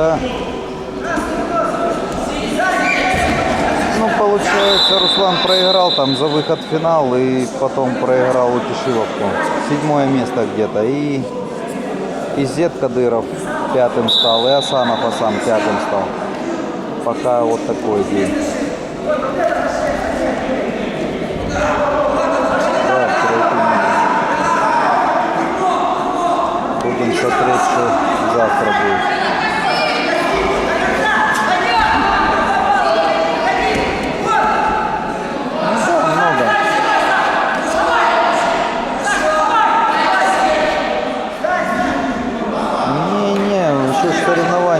Да. Ну, получается, Руслан проиграл там за выход в финал и потом проиграл у Кишиловку. Седьмое место где-то. И Изет Кадыров пятым стал, и Асанов Асан пятым стал. Пока вот такой день. Да, третий номер. Будем смотреть, что завтра будет.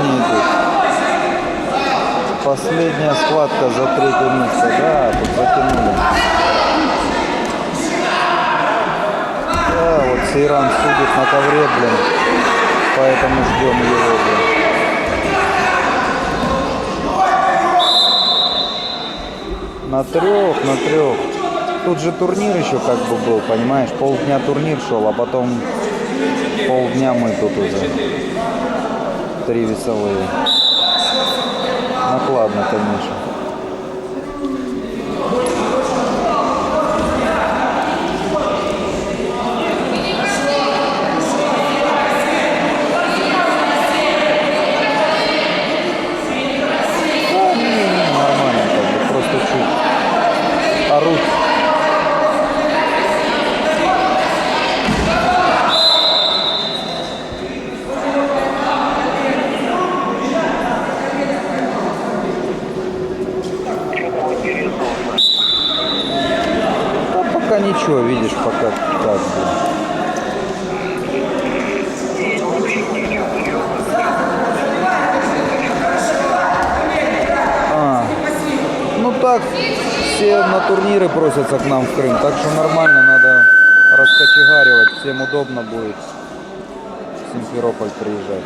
Соревнования идут. Последняя схватка за третье место, да, тут затянули. Да, вот Сейран судит на ковре, блин, поэтому ждем его, блин. На трех, на трех. Тут же турнир еще как бы был, понимаешь? Полдня турнир шел, а потом полдня мы тут уже. Три весовые. Накладно, конечно. Да, не, не, нормально, как бы, просто чуть орут. Ничего, видишь, пока так. А, ну так, все на турниры просятся к нам в Крым, так что нормально, надо раскочегаривать, всем удобно будет в Симферополь приезжать.